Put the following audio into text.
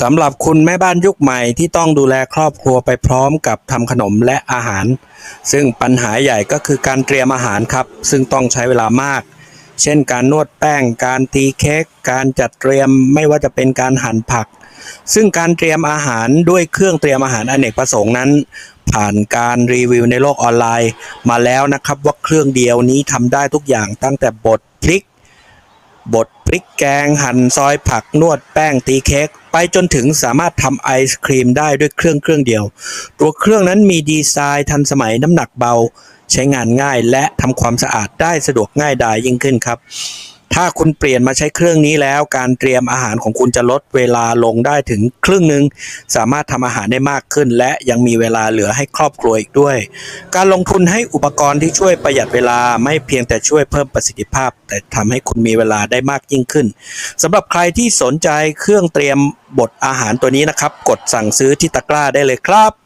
สำหรับคุณแม่บ้านยุคใหม่ที่ต้องดูแลครอบครัวไปพร้อมกับทำขนมและอาหาร ซึ่งปัญหาใหญ่ก็คือการเตรียมอาหารครับ ซึ่งต้องใช้เวลามาก เช่นการนวดแป้ง การตีเค้กการจัดเตรียมไม่ว่าจะเป็นการหั่นผัก ซึ่งการเตรียมอาหารด้วยเครื่องเตรียมอาหารอเนกประสงค์นั้น ผ่านการรีวิวในโลกออนไลน์ มาแล้วนะครับว่าเครื่องเดียวนี้ทำได้ทุกอย่างตั้งแต่บด บดพริกแกง หั่นซอยผักนวดแป้งตีเค้กไปจนถึงสามารถทำไอศครีมได้ด้วยเครื่องเครื่องเดียว ตัวเครื่องนั้นมีดีไซน์ทันสมัยน้ำหนักเบา ใช้งานง่ายและทำความสะอาดได้สะดวกง่ายดายยิ่งขึ้นครับ ถ้าคุณเปลี่ยนมาใช้เครื่องนี้แล้วการเตรียมอาหารของคุณจะลดเวลาลงได้ถึงครึ่งหนึ่งสามารถทำอาหารได้มากขึ้น และยังมีเวลาเหลือให้ครอบครัวอีกด้วย การลงทุนให้อุปกรณ์ที่ช่วยประหยัดเวลาไม่เพียงแต่ช่วยเพิ่มประสิทธิภาพ แต่ทำให้คุณมีเวลาได้มากยิ่งขึ้นสำหรับใครที่สนใจเครื่องเตรียมบดอาหารตัวนี้นะครับ กดสั่งซื้อที่ตะกร้าได้เลยครับ